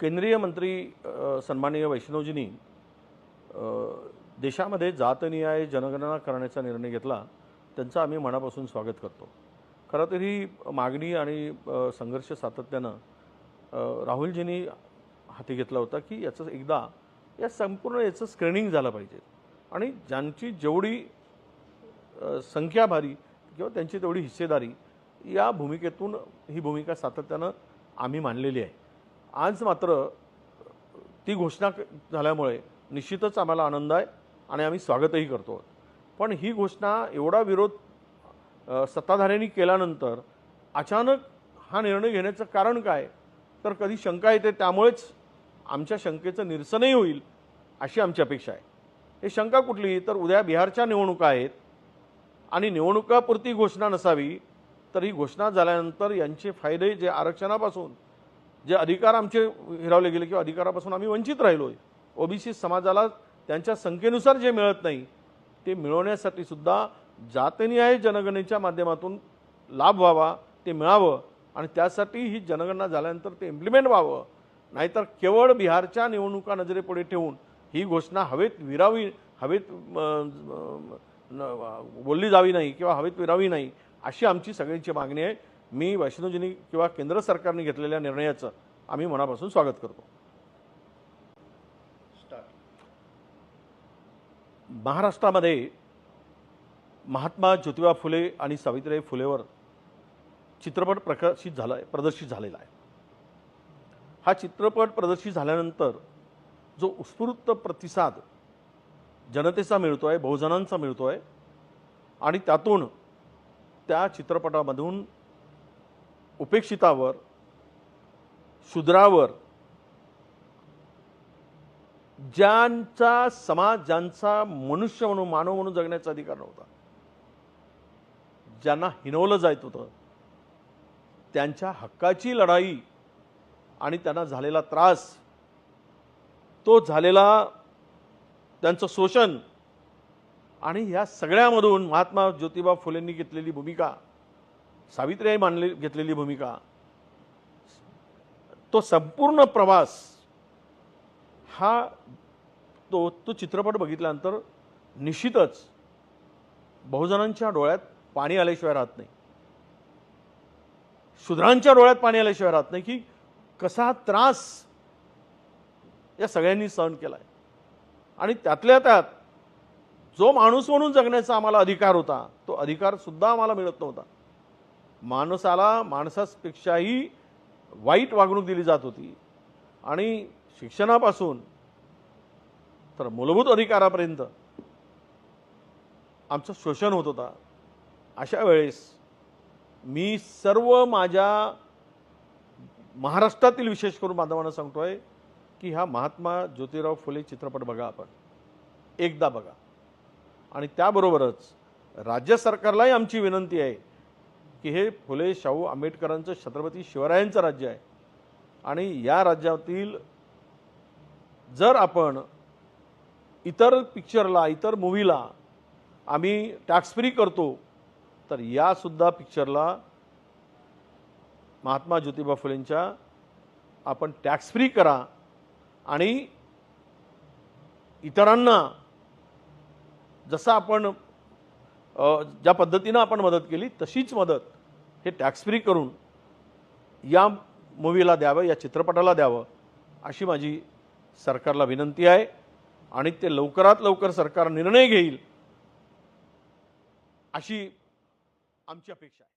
केंद्रीय मंत्री सन्माननीय वैष्णवजींनी देशामध्ये जातनिहाय जनगणना करण्याचा निर्णय घेतला त्यांचं आम्ही मनापासून स्वागत करतो. खरं तर ही मागणी आणि संघर्ष सातत्यानं राहुलजींनी हाती घेतला होता की याचं एकदा या संपूर्ण याचं स्क्रीनिंग झालं पाहिजे. आणि ज्यांची जेवढी संख्या भारी किंवा त्यांची तेवढी हिस्सेदारी या भूमिकेतून ही भूमिका सातत्यानं आम्ही मांडलेली आहे. आज मात्र ती घोषणा क- झाल्यामुळे निश्चितच आम्हाला आनंद आहे आणि आम्ही स्वागतही करतो. पण ही घोषणा एवढा विरोध सत्ताधाऱ्यांनी केल्यानंतर अचानक हा निर्णय घेण्याचं कारण काय? तर कधी शंका येते त्यामुळेच आमच्या शंकेचं निरसनही होईल अशी आमची अपेक्षा आहे. हे शंका कुठली? तर उद्या बिहारच्या निवडणुका आहेत आणि निवडणुकापुरती घोषणा नसावी तर ही घोषणा झाल्यानंतर यांचे फायदे जे आरक्षणापासून जे अधिकार आमचे हिरावले गेले किंवा अधिकारापासून आम्ही वंचित राहिलो आहे ओबीसी समाजाला त्यांच्या संख्येनुसार जे मिळत नाही ते मिळवण्यासाठी सुद्धा जातनिहाय जनगणनेच्या माध्यमातून लाभ व्हावा ते मिळावं आणि त्यासाठी ही जनगणना झाल्यानंतर ते इम्प्लिमेंट व्हावं. नाहीतर केवळ बिहारच्या निवडणुका नजरेपुढे ठेवून ही घोषणा हवेत विरावी हवेत बोलली जावी नाही किंवा हवेत विरावी नाही अशी आमची सगळ्यांची मागणी आहे. मी वैष्णोजींनी किंवा केंद्र सरकारने घेतलेल्या निर्णयाचं आम्ही मनापासून स्वागत करतो. महाराष्ट्रामध्ये महात्मा ज्योतिबा फुले आणि सावित्रीबाई फुलेवर चित्रपट प्रकाशित झाला आहे प्रदर्शित झालेला आहे. हा चित्रपट प्रदर्शित झाल्यानंतर जो उत्स्फूर्त प्रतिसाद जनतेचा मिळतो आहे बहुजनांचा मिळतो आहे आणि त्यातून त्या चित्रपटामधून उपेक्षितावर शूद्रावर ज्यांचा समाज ज्यांचा मनुष्य म्हणून मानव म्हणून जगण्याचा अधिकार नव्हता ज्यांना हिनवलं जात होतं त्यांच्या हक्काची लढाई आणि त्यांना झालेला त्रास तो झालेला त्यांचं शोषण आणि ह्या सगळ्यामधून महात्मा ज्योतिबा फुलेंनी घेतलेली भूमिका सावित्रीबाई मानले घेतलेली भूमिका. तो संपूर्ण प्रवास हा तो तो चित्रपट बघितल्यानंतर निश्चितच बहुजनांच्या डोळ्यात पाणी आल्याशिवाय राहत नाही. शूद्रांच्या डोळ्यात पाणी आल्याशिवाय राहत नाही की कसा त्रास या सगळ्यांनी सहन केला आहे आणि त्यातल्या त्यात जो माणूस म्हणून जगण्याचा आम्हाला अधिकार होता तो अधिकार सुद्धा आम्हाला मिळत नव्हता. माणसाला माणसापेक्षाही वाईट वागणूक दिली जात होती. आणि शिक्षणापासून तर मूलभूत अधिकारापर्यंत आमचं शोषण होत होता. अशा वेळेस मी सर्व माझ्या महाराष्ट्रातील विशेष करून बांधवांना सांगतो आहे की हा महात्मा ज्योतिराव फुले चित्रपट बघा आपण. एकदा बघा. आणि त्याबरोबरच राज्य सरकारलाही आमची विनंती आहे की हे फुले शाहू आंबेडकरांचं छत्रपती शिवरायांचं राज्य आहे. आणि या राज्यातील जर आपण इतर पिक्चरला इतर मूवीला आम्ही टॅक्स फ्री करतो तर यासुद्धा पिक्चरला महात्मा ज्योतिबा फुलेंच्या आपण टॅक्स फ्री करा. आणि इतरांना जसं आपण ज्या पद्धतीनं आपण मदत केली तशीच मदत हे टॅक्स फ्री करून या मूवीला द्यावं या चित्रपटाला द्यावं अशी माझी सरकारला विनंती आहे. आणि ते लवकरात लवकर सरकार निर्णय घेईल अशी आमची अपेक्षा आहे.